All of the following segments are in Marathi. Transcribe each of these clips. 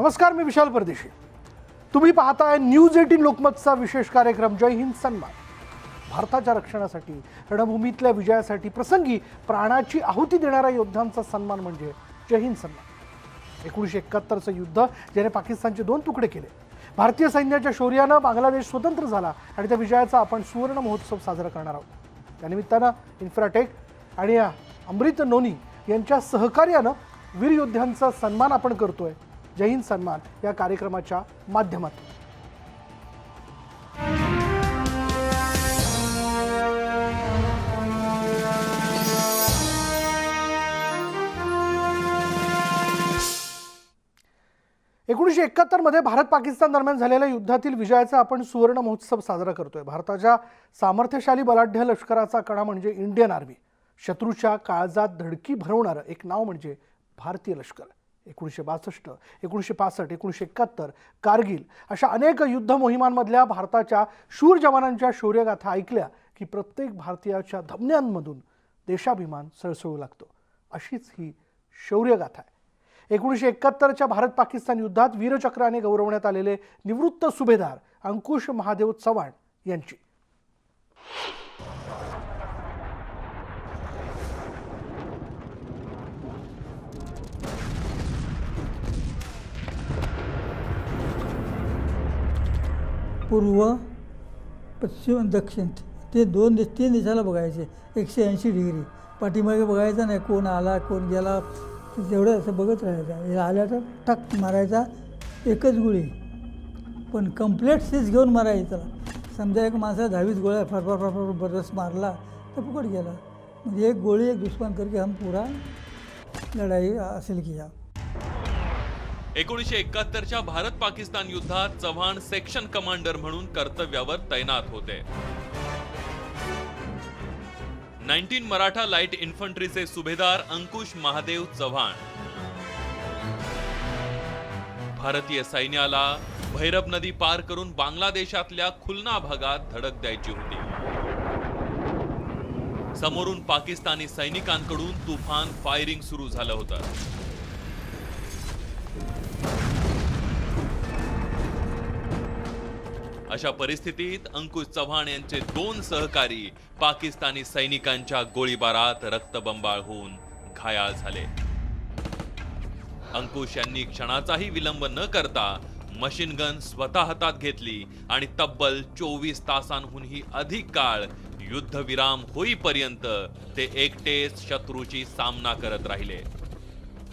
नमस्कार मी विशाल परदेशी. तुम्ही पाहताय न्यूज एटीन लोकमतचा विशेष कार्यक्रम. जय हिंद सन्मान. भारताच्या रक्षणासाठी रणभूमीतल्या विजयासाठी प्रसंगी प्राणाची आहुती देणाऱ्या योद्ध्यांचा सन्मान म्हणजे जय हिंद सन्मान. एकोणीसशे एकाहत्तरचं युद्ध ज्याने पाकिस्तानचे दोन तुकडे केले. भारतीय सैन्याच्या शौर्यानं बांगलादेश स्वतंत्र झाला आणि त्या विजयाचा आपण सुवर्ण महोत्सव साजरा करणार आहोत. त्यानिमित्तानं इन्फ्राटेक आणि अमृत नोनी यांच्या सहकार्यानं वीर योद्ध्यांचा सन्मान आपण करतोय. जय हिंद सन्मान या कार्यक्रमाच्या माध्यमातून. एकोणीसशे एकाहत्तरमध्ये भारत पाकिस्तान दरम्यान झालेल्या युद्धातील विजयाचा आपण सुवर्ण महोत्सव साजरा करतोय. भारताच्या सामर्थ्यशाली बलाढ्य लष्कराचा कणा म्हणजे इंडियन आर्मी. शत्रूच्या काळजात धडकी भरवणारं एक नाव म्हणजे भारतीय लष्कर. एकोणीसशे बासष्ट एकोणीसशे पासष्ट एकोणीसशे एकाहत्तर कारगिल अशा अनेक युद्ध मोहिमांमधल्या भारताच्या शूर जवानांच्या शौर्यगाथा ऐकल्या की प्रत्येक भारतीयाच्या धमन्यांमधून देशाभिमान सळसळू लागतो. अशीच ही शौर्यगाथा आहे. एकोणीसशे एकाहत्तरच्या भारत पाकिस्तान युद्धात वीरचक्राने गौरवण्यात आलेले निवृत्त सुभेदार अंकुश महादेव चव्हाण यांची. पूर्व पश्चिम दक्षिण. ते दोन दिश तीन दिशाला बघायचे. एकशे ऐंशी डिग्री. पाठीमागे बघायचा नाही कोण आला कोण गेला. तेवढं असं बघत राहायचं. हे आल्या तर टक मारायचा एकच गोळी. पण कम्प्लेट सीज घेऊन मारायची. त्याला समजा एक माणसा दहावीस गोळ्या फरफर फरफर बरस मारला तर फुकट गेला. म्हणजे एक गोळी एक दुश्मन करके हम पुरा लढाई असेल की या एकोणीसशे एकाहत्तरच्या भारत पाकिस्तान युद्धात चव्हाण सेक्शन कमांडर म्हणून कर्तव्यावर तैनात होते. नाईन्टीन मराठा लाइट इन्फंट्रीचे सुभेदार अंकुश महादेव चव्हाण. भारतीय सैन्याला भैरब नदी पार करून बांगलादेशातल्या खुलना भागात धडक द्यायची होती. समोरून पाकिस्तानी सैनिकांकडून तुफान फायरिंग सुरू झालं होतं. अशा परिस्थितीत अंकुश चव्हाण यांचे दोन सहकारी पाकिस्तानी सैनिकांच्या गोळीबारात रक्तबंबाळ होऊन घायाळ झाले. अंकुश यांनी क्षणाचाही विलंब न करता मशीन गन स्वतः हातात घेतली आणि तब्बल चोवीस तासांहूनही अधिक काळ युद्धविराम होईपर्यंत ते एकटेच शत्रूची सामना करत राहिले.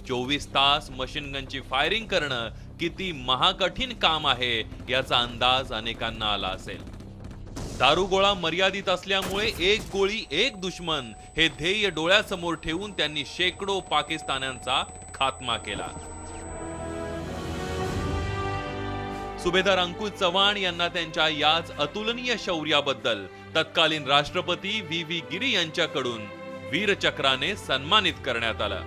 चोवीस तास मशीन गनची फायरिंग करणं किती महाकठीण काम आहे याचा अंदाज अनेकांना आला असेल. दारुगोळा मर्यादित असल्यामुळे एक गोळी एक दुश्मन हे ध्येय डोळ्यासमोर ठेवून त्यांनी शेकडो पाकिस्तान्यांचा खात्मा केला. सुभेदार अंकुश चव्हाण यांना त्यांच्या याच अतुलनीय शौर्याबद्दल तत्कालीन राष्ट्रपती व्ही व्ही गिरी यांच्याकडून वीरचक्राने सन्मानित करण्यात आलं.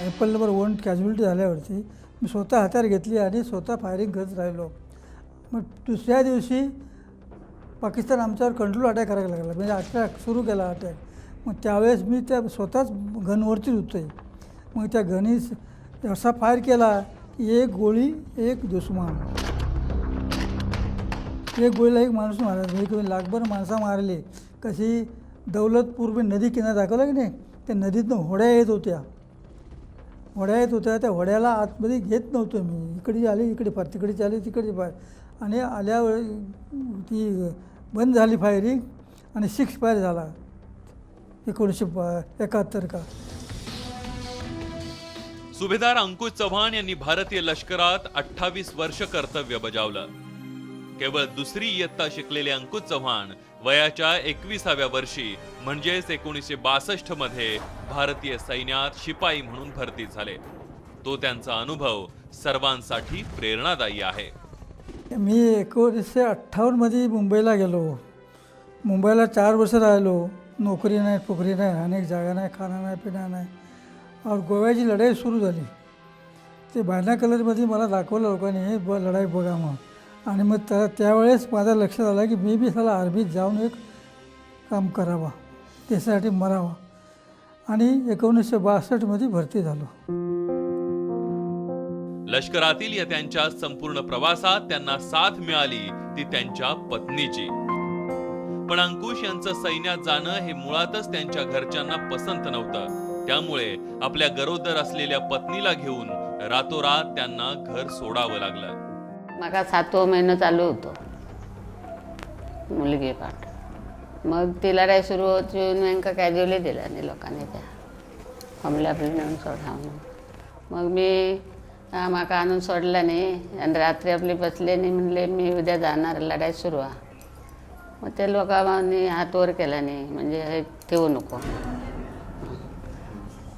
ॲपल नंबर वन कॅज्युलिटी झाल्यावरती मी स्वतः हातावर घेतली आणि स्वतः फायरिंग करत राहिलो. मग दुसऱ्या दिवशी पाकिस्तान आमच्यावर कंट्रोल अटॅक करायला लागला. म्हणजे अटॅक सुरू केला अटॅक मग त्यावेळेस मी त्या स्वतःच गनवरतीच होते मग त्या गनीस असा फायर केला की एक गोळी एक दुश्मन. एक गोळीला एक माणूस मारला. म्हणजे गोळी लाखभर माणसं मारली. कशी दौलतपूर्वी नदी किनारा दाखवला की नाही? त्या नदीतनं होड्या येत होत्या. होड्या येत होत्या त्या होड्याला आतमध्ये घेत नव्हतो मी. इकडे आली इकडे फार तिकडे आली तिकडे फार आणि आल्यावर ती बंद झाली फायरिंग आणि सिक्स फायर झाला. एकोणीसशे एकाहत्तर का. सुभेदार अंकुश चव्हाण यांनी भारतीय लष्करात अठ्ठावीस वर्ष कर्तव्य बजावलं. केवळ दुसरी इयत्ता शिकलेले अंकुश चव्हाण वयाच्या एकविसाव्या वर्षी म्हणजेच एकोणीसशे बासष्टमध्ये भारतीय सैन्यात शिपाई म्हणून भरती झाले. तो त्यांचा अनुभव सर्वांसाठी प्रेरणादायी आहे. मी एकोणीसशे अठ्ठावन्नमध्ये मुंबईला गेलो. मुंबईला चार वर्ष राहिलो. नोकरी नाही पोकरी नाही अनेक जागा नाही खाणं नाही पिणं नाही. और गोव्याची लढाई सुरू झाली. ते बायना कलरमध्ये मला दाखवलं लोकांनी हे ब लढाई बघा मग. आणि मग त्या त्यावेळेस माझ्या लक्षात आलं की मी बी त्याला आर्मीत जाऊन एक काम करावा. त्यासाठी मरावा. आणि एकोणीसशे बासष्टमध्ये भरती झालो. लष्करातील या त्यांच्या संपूर्ण प्रवासात त्यांना साथ मिळाली ती त्यांच्या पत्नीची. पण अंकुश यांचं सैन्यात जाणं हे मुळातच त्यांच्या घरच्यांना पसंत नव्हतं. त्यामुळे आपल्या गरोदर असलेल्या पत्नीला घेऊन रातोरात त्यांना घर सोडावं लागलं. म्हाका सातवो महिना चालू होतो. मुलगी पाठ. मग तिला काय सुरू होत हांकां कॅज्युअली दिला नाही लोकांनी त्या. हमले आपले नेऊन सोडा म्हणून. मग मी माका आणून सोडलं नाही. आणि रात्री आपली बसले नाही म्हणले मी उद्या जाणार लढाई सुरू हा मग ते लोकांनी हात वर केला नाही. म्हणजे हे ठेवू नको.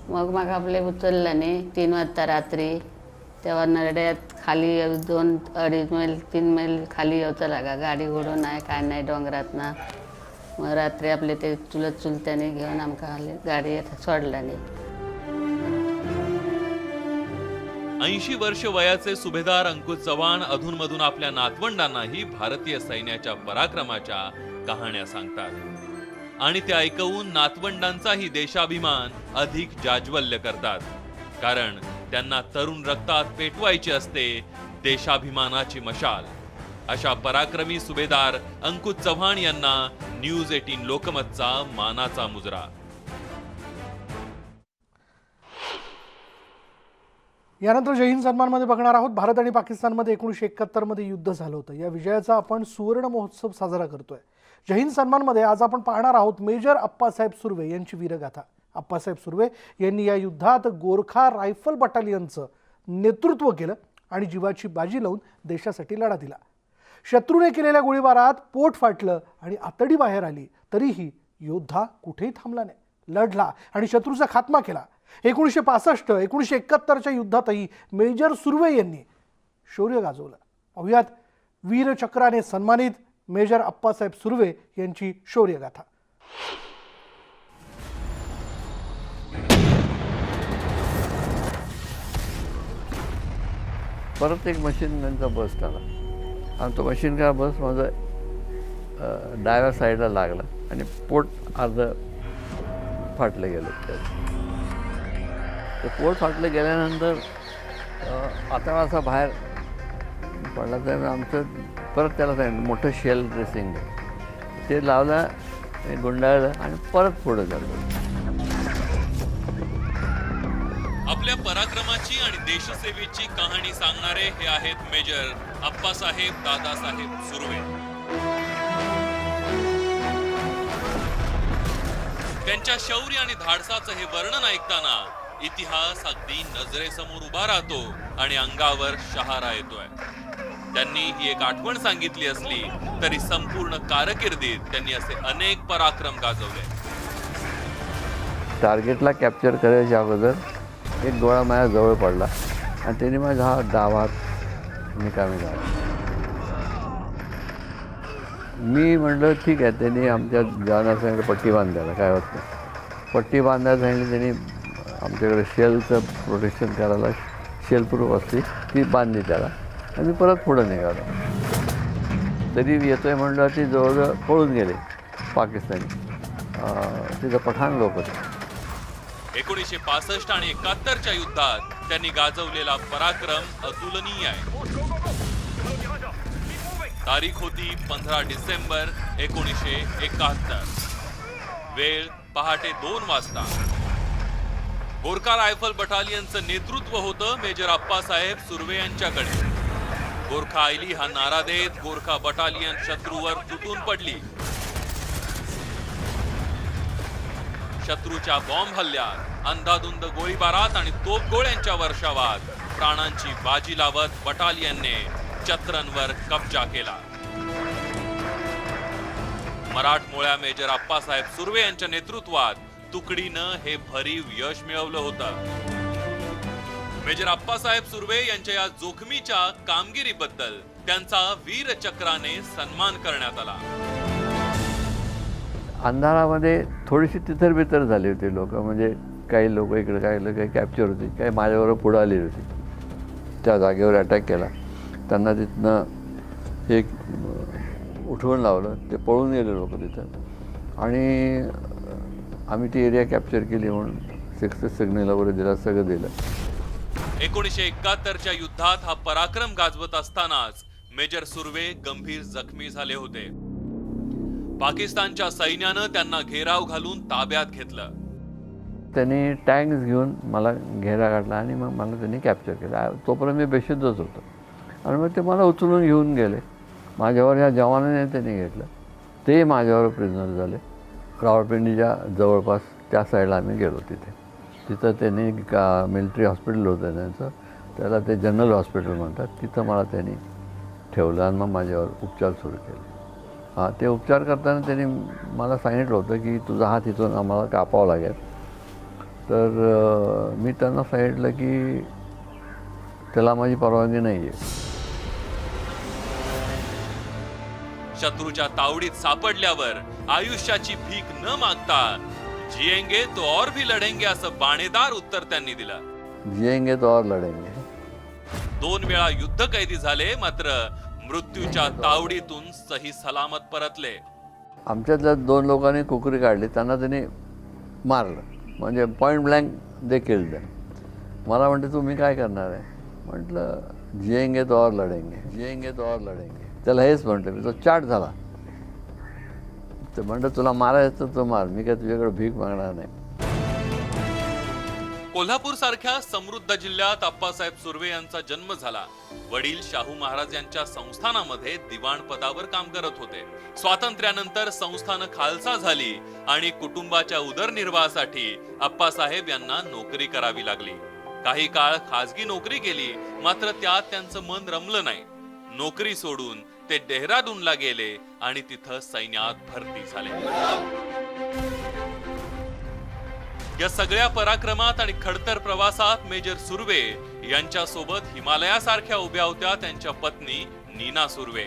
मग म्हाका आपले उचललं नाही. तीन वाजता रात्री तेव्हा नरड्यात खाली दोन अडीच मैल तीन मैल खाली यावचं लागा. गाडी घोडून नाही काय नाही डोंगरात ना मग रात्री आपले ते चुलत चुलत्याने घेऊन आमकां गाडी सोडलं न्ही ऐंशी वर्ष वयाचे सुभेदार अंकुश चव्हाण अधूनमधून आपल्या नातवंडांनाही भारतीय सैन्याच्या पराक्रमाच्या कहाण्या सांगतात. आणि ते ऐकवून नातवंडांचाही देशाभिमान अधिक जाज्वल्य करतात. कारण त्यांना तरुण रक्तात पेटवायची असते देशाभिमानाची मशाल. अशा पराक्रमी सुभेदार अंकुश चव्हाण यांना न्यूज एटीन लोकमतचा मानाचा मुजरा. यानंतर जय हिंद सन्मानमध्ये बघणार आहोत. भारत आणि पाकिस्तानमध्ये एकोणीसशे एकाहत्तरमध्ये युद्ध झालं होतं. या विजयाचा आपण सुवर्ण महोत्सव साजरा करतोय. जय हिंद सन्मानमध्ये आज आपण पाहणार आहोत मेजर अप्पासाहेब सुर्वे यांची वीरगाथा. अप्पासाहेब सुर्वे यांनी या युद्धात गोरखा रायफल बटालियनचं नेतृत्व केलं आणि जीवाची बाजी लावून देशासाठी लढा दिला. शत्रूने केलेल्या गोळीबारात पोट फाटलं आणि आतडी बाहेर आली तरीही योद्धा कुठेही थांबला नाही. लढला आणि शत्रूचा खात्मा केला. एकोणीसशे पासष्ट एकोणीसशे एकाहत्तरच्या युद्धातही मेजर सुर्वे यांनी शौर्य गाजवलं. पाहुयात वीरचक्राने सन्मानित मेजर अप्पासाहेब सुर्वे यांची शौर्यगाथा. परत एक मशीन गनचा बस आला. आणि तो मशीन गन बस माझा डाव्या साईडला लागला आणि पोट अर्ध फाटलं गेलं. त्यात ते पोट फाटलं गेल्यानंतर आता असा बाहेर पडला तर आमचं परत त्याला सांगितलं मोठं शेल ड्रेसिंग ते लावलं गुंडाळलं आणि परत पुढं झालं देशाची आणि देशसेवेची कहाणी सांगणारे हे आहेत मेजर अप्पासाहेब दादासाहेब सुर्वे. त्यांच्या शौर्य आणि धाडसाचं हे वर्णन ऐकताना इतिहास अगदी नजरेसमोर उभा राहतो आणि अंगावर शहारा येतोय. त्यांनी ही एक आठवण सांगितली असली तरी संपूर्ण कारकिर्दीत त्यांनी असे अनेक पराक्रम गाजवले. टार्गेटला कॅप्चर करायच्या अगोदर एक गोळा माझ्या जवळ पडला आणि त्याने माझा हा डावात निकामी झाला. मी म्हणलं ठीक आहे. त्यांनी आमच्या जवानाला पट्टी बांधायला काय होत नाही. पट्टी बांधायला सांगितलं त्यांनी आमच्याकडे शेलचं प्रोटेक्शन करायला शेलप्रूफ असते ती बांधली त्याला. आणि मी परत पुढं निघालो. तरी येतोय म्हणलं ते जवळजवळ पळून गेले पाकिस्तानी. तिथं पठाण लोक होते. एकोणीसशे पासष्ट आणि एकाहत्तरच्या युद्धात त्यांनी गाजवलेला पराक्रम अतुलनीय आहे. तारीख होती पंधरा डिसेंबर एकोणीसशे एकाहत्तर. वेळ पहाटे दोन वाजता. गोरखा रायफल बटालियनचं नेतृत्व होतं मेजर अप्पासाहेब सुर्वे यांच्याकडे. गोरखा आयली हा नारा देत गोरखा बटालियन शत्रूवर तुटून पडली. शत्रूच्या बॉम्ब हल्ल्यात अंधाधुंद गोळीबारात आणि तोफगोळ्यांच्या वर्षावात प्राणांची बाजी लावत बटालियनने चत्रनवर कब्जा केला. मराठमोळ्या मेजर अप्पासाहेब सुर्वे यांच्या नेतृत्वात तुकडीनं हे भरीव यश मिळवलं होतं. मेजर अप्पासाहेब सुर्वे यांच्या या जोखमीच्या कामगिरीबद्दल त्यांचा वीरचक्राने सन्मान करण्यात आला. अंधारामध्ये थोडीशी तिथरबितर झाली होती लोक. म्हणजे काही लोक इकडे काही लोक काही कॅप्चर होती. काही माझ्याबरोबर पुढं आलेली होती. त्या जागेवर अटॅक केला. त्यांना तिथनं एक उठवून लावलं. ते पळून गेले लोक तिथं. आणि आम्ही ती एरिया कॅप्चर केली म्हणून सक्सेस सिग्नल वगैरे दिला सगळं दिलं. एकोणीसशे एकाहत्तरच्या युद्धात हा पराक्रम गाजवत असतानाच मेजर सुर्वे गंभीर जखमी झाले होते. पाकिस्तानच्या सैन्यानं त्यांना घेराव घालून ताब्यात घेतलं. त्यांनी टँक्स घेऊन मला घेरा काढला आणि मग मला त्यांनी कॅप्चर केलं. तोपर्यंत मी बेशुद्धच होतो. आणि मग ते मला उचलून घेऊन गेले. माझ्यावर ह्या जवानाने त्यांनी घेतलं. ते माझ्यावर प्रिझनर झाले. रावळपिंडीच्या जवळपास त्या साईडला आम्ही गेलो तिथे. तिथं त्यांनी का मिलिटरी हॉस्पिटल होतं त्यांचं. त्याला ते जनरल हॉस्पिटल म्हणतात. तिथं मला त्यांनी ठेवलं आणि मग माझ्यावर उपचार सुरू केले. हां ते उपचार करताना त्यांनी मला सांगितलं होतं की तुझा हात इथून आम्हाला कापावा लागेल. तर मी त्यांना सांगितलं की त्याला माझी परवानगी नाही आहे शत्रूच्या तावडीत सापडल्यावर आयुष्याची भीक न मागता जिएंगे तो और भी लढेंगे असं बाणेदार उत्तर त्यांनी दिलं. जिएंगे तो और लढेंगे. दोन वेळा युद्ध कैदी झाले मात्र मृत्यूच्या तावडीतून सही सलामत परतले. आमच्यातल्या दोन लोकांनी कुकरी काढली त्यांना त्यांनी मारलं. म्हणजे पॉईंट ब्लँक देखील द्या मला म्हणते तुम्ही काय करणार आहे? म्हटलं जिएंगे तो और लढेंगे जिएंगे तो और लढेंगे त्याला हेच म्हटलं मी तो चाट झाला. ते म्हणतं तुला मारायचं तर तू मार मी काय तुझ्याकडे भीक मागणार नाही. कोल्हापूर सारख्या समृद्ध जिल्ह्यात अप्पासाहेब सुर्वे यांचा जन्म झाला. वडील शाहू महाराज यांच्या संस्थानामध्ये दिवाण पदावर काम करत होते. स्वातंत्र्यानंतर संस्थान खालसा झाली आणि कुटुंबाच्या उदरनिर्वाहासाठी अप्पासाहेब यांना नोकरी करावी लागली. काही काळ खाजगी नोकरी केली मात्र त्यात त्यांचं मन रमलं नाही. नोकरी सोडून ते डेहराडूनला गेले आणि तिथं सैन्यात भरती झाले. या सगळ्या पराक्रमात आणि खडतर प्रवासात मेजर सुर्वे यांच्या सोबत हिमालयासारख्या उभ्या होत्या त्यांच्या पत्नी नीना सुर्वे.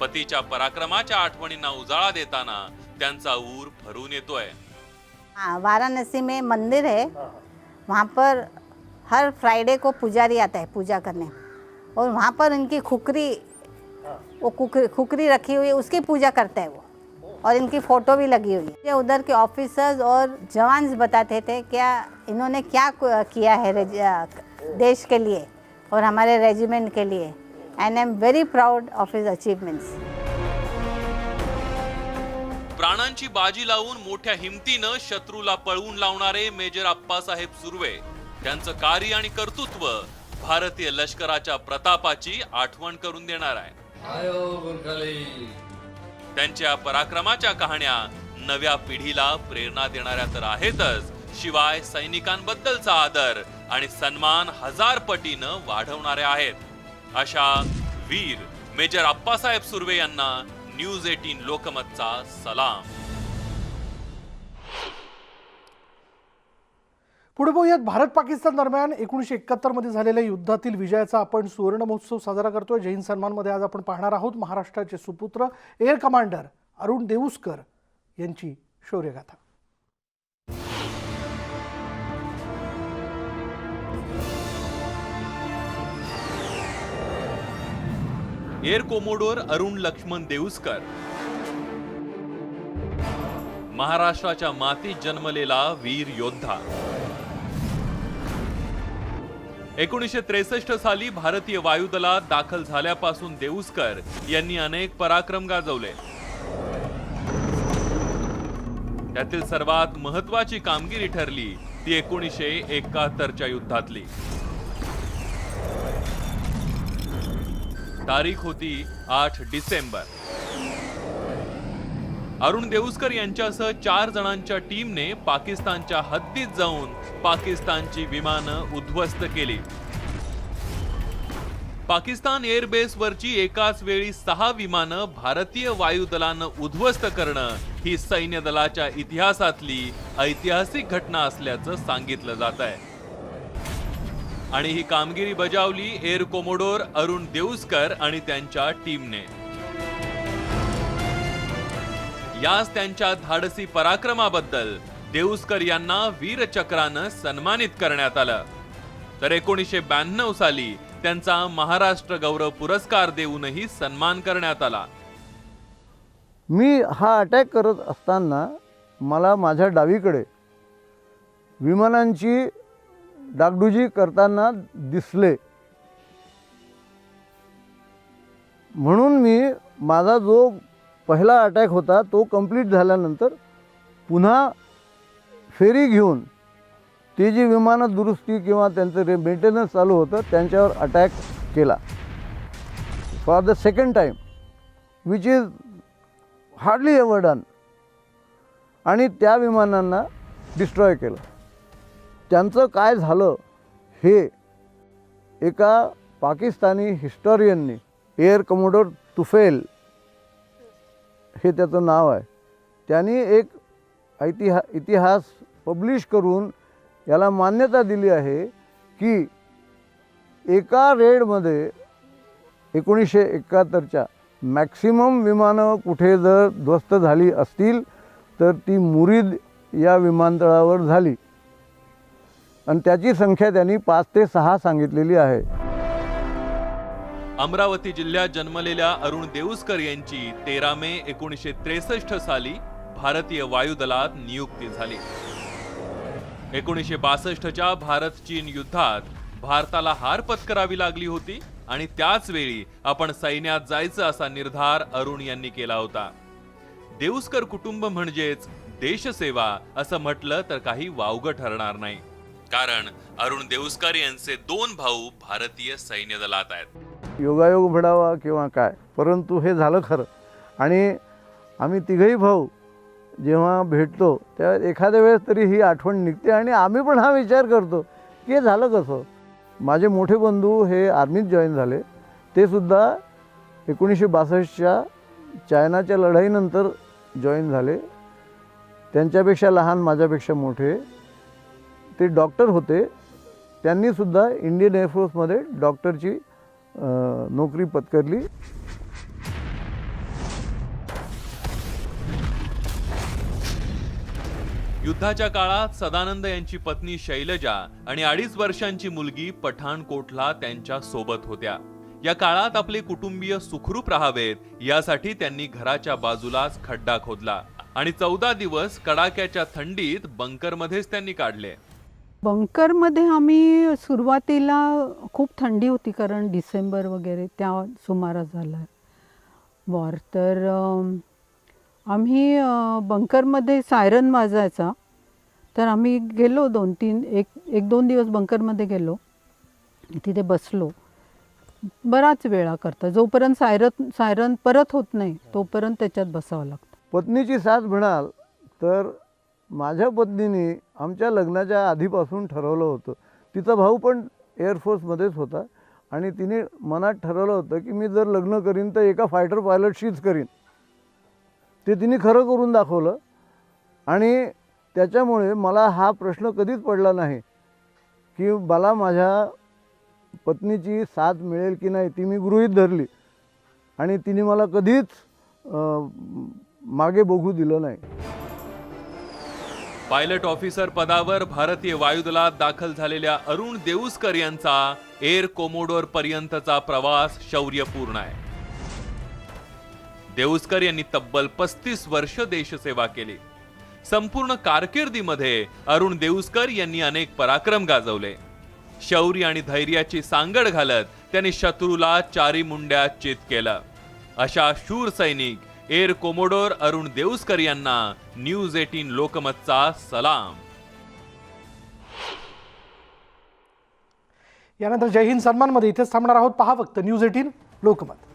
पतीच्या पराक्रमाच्या आठवणींना उजाळा देताना त्यांचा ऊर भरून येतोय. वाराणसी में मंदिर है. वहाँ पर हर फ्राइडे को पुजारी आता है पूजा करने. और वहाँ पर उनकी खुकरी वो खुकरी खुकरी रखी हुई है उसकी पूजा करता है वो। और इनकी फ़ोटो भी लगी हुई। है ये उधर के ऑफिसर्स और जवान्स बताते थे क्या इन्होंने क्या किया है रेज- देश के लिए और हमारे रेजिमेंट के लिए। And I am very proud of his achievements प्राणांची बाजी लावून मोठ्या हिमतीनं शत्रूला पळवून लावणारे मेजर अप्पासाहेब सुर्वे त्यांचं कार्य आणि कर्तृत्व भारतीय लष्कराच्या प्रतापाची आठवण करून देणार आहे. त्यांच्या पराक्रमाच्या कहाण्या नव्या पिढीला प्रेरणा देणाऱ्या तर आहेतच. शिवाय सैनिकांबद्दलचा आदर आणि सन्मान हजार पटीनं वाढवणाऱ्या आहेत. अशा वीर मेजर अप्पासाहेब सुर्वे यांना न्यूज एटीन लोकमतचा सलाम. पुढे बघूयात भारत पाकिस्तान दरम्यान एकोणीसशे एकाहत्तरमध्ये झालेल्या युद्धातील विजयाचा आपण सुवर्ण महोत्सव साजरा करतोय. जैन सन्मानमध्ये आज आपण पाहणार आहोत महाराष्ट्राचे सुपुत्र एअर कमांडर अरुण देऊसकर यांची शौर्यगाथा. Air commodore Arun Laxman Deuskar. महाराष्ट्राच्या मातीत जन्मलेला वीर योद्धा. एकोणीसशे त्रेसष्ट साली भारतीय वायुदलात दाखल झाल्यापासून देऊसकर यांनी अनेक पराक्रम गाजवले. त्यातील सर्वात महत्वाची कामगिरी ठरली ती एकोणीसशे एकाहत्तरच्या युद्धातली. तारीख होती आठ डिसेंबर. अरुण देऊसकर यांच्यासह चार जणांच्या टीमने पाकिस्तानच्या हद्दीत जाऊन पाकिस्तानची विमानं उद्ध्वस्त केली. पाकिस्तान एअरबेस वरची एकाच वेळी सहा विमानं भारतीय वायुदलानं उद्ध्वस्त करणं ही सैन्य दलाच्या इतिहासातली ऐतिहासिक घटना असल्याचं सांगितलं जात आहे. आणि ही कामगिरी बजावली एअर कोमोडोर अरुण देऊसकर आणि त्यांच्या टीमने. याच त्यांच्या धाडसी पराक्रमाबद्दल देऊसकर यांना वीरचक्रानं सन्मानित करण्यात आलं. तर एकोणीसशे ब्याण्णव साली त्यांचा महाराष्ट्र गौरव पुरस्कार देऊनही सन्मान करण्यात आला. मी हा अटॅक करत असताना मला माझ्या डावीकडे विमानांची डागडुजी करताना दिसले. म्हणून मी माझा जो पहिला अटॅक होता तो कंप्लीट झाल्यानंतर पुन्हा फेरी घेऊन ती जी विमानं दुरुस्ती किंवा त्यांचं रे मेंटेनन्स चालू होतं त्यांच्यावर अटॅक केला. For the second time which is hardly ever done आणि त्या विमानांना डिस्ट्रॉय केलं. त्यांचं काय झालं हे एका पाकिस्तानी हिस्टॉरियननी एअर कमोडोर तुफेल हे त्याचं नाव आहे. त्यांनी एक ऐतिहा इतिहास पब्लिश करून याला मान्यता दिली आहे की एका रेडमध्ये एकोणीसशे एकाहत्तरच्या मॅक्सिमम विमानं कुठे जर ध्वस्त झाली असतील तर ती मुरीद या विमानतळावर झाली. आणि त्याची संख्या त्यांनी पाच ते सहा सांगितलेली आहे. अमरावती जिल्ह्यात जन्मलेल्या अरुण देऊसकर यांची तेरा मे एकोणीसशे त्रेसष्ट साली भारतीय वायुदलात नियुक्ती झाली. एकोणीसशे बासष्टच्या भारत चीन युद्धात भारताला हार पत्करावी लागली होती आणि त्याच वेळी आपण सैन्यात जायचं असा निर्धार अरुण यांनी केला होता. देऊसकर कुटुंब म्हणजेच देशसेवा असं म्हटलं तर काही वावगं ठरणार नाही. कारण अरुण देऊसकर यांचे दोन भाऊ भारतीय सैन्य दलात आहेत. योगायोग घडावा किंवा काय? परंतु हे झालं खरं. आणि आम्ही तिघही भाऊ जेव्हा भेटतो तेव्हा एखाद्या वेळेस तरी ही आठवण निघते आणि आम्ही पण हा विचार करतो की हे झालं कसं? माझे मोठे बंधू हे आर्मीत जॉईन झाले. ते सुद्धा एकोणीसशे बासष्टच्या चायनाच्या लढाईनंतर जॉईन झाले. त्यांच्यापेक्षा लहान माझ्यापेक्षा मोठे. ते डॉक्टर होते त्यांनीसुद्धा इंडियन एअरफोर्समध्ये डॉक्टरची नोकरी पत्करली. युद्धाच्या काळात सदानंद यांची पत्नी शैलजा आणि अडीच वर्षांची मुलगी पठाणकोटला त्यांच्यासोबत होत्या. या काळात आपले कुटुंबीय सुखरूप राहावेत यासाठी त्यांनी घराच्या बाजूलाच खड्डा खोदला आणि चौदा दिवस कडाक्याच्या थंडीत बंकरमध्येच त्यांनी काढले. बंकरमध्ये आम्ही सुरुवातीला खूप थंडी होती कारण डिसेंबर वगैरे त्या सुमारास झाला. वॉर तर आम्ही बंकरमध्ये सायरन वाजायचा. तर आम्ही गेलो दोन तीन एक एक दोन दिवस बंकरमध्ये गेलो. तिथे बसलो. बराच वेळा करता. जोपर्यंत सायरन सायरन परत होत नाही तोपर्यंत त्याच्यात बसावं लागतं. पत्नीची साथ म्हणाल तर माझ्या पत्नीने आमच्या लग्नाच्या आधीपासून ठरवलं होतं. तिचा भाऊ पण एअरफोर्समध्येच होता आणि तिने मनात ठरवलं होतं की मी जर लग्न करीन तर एका फायटर पायलटशीच करीन. ते तिने खरं करून दाखवलं आणि त्याच्यामुळे मला हा प्रश्न कधीच पडला नाही की मला माझ्या पत्नीची साथ मिळेल की नाही ती मी गृहीत धरली आणि तिने मला कधीच मागे बघू दिलं नाही. पायलट ऑफिसर पदावर भारतीय वायुदलात दाखल झालेल्या अरुण देऊसकर यांचा एअर कोमोडोर पर्यंतचा प्रवास शौर्यपूर्ण आहे. देऊसकर यांनी तब्बल पस्तीस वर्ष देशसेवा केली. संपूर्ण कारकिर्दीमध्ये अरुण देऊसकर यांनी अनेक पराक्रम गाजवले. शौर्य आणि धैर्याची सांगड घालत त्यांनी शत्रूला चारी मुंड्यात चित केलं. अशा शूर सैनिक एअर कोमोडोर अरुण देऊसकर यांना न्यूज एटीन लोकमतचा सलाम. यानंतर जय हिंद सन्मानमध्ये इथेच थांबणार आहोत पहा फक्त न्यूज एटीन लोकमत.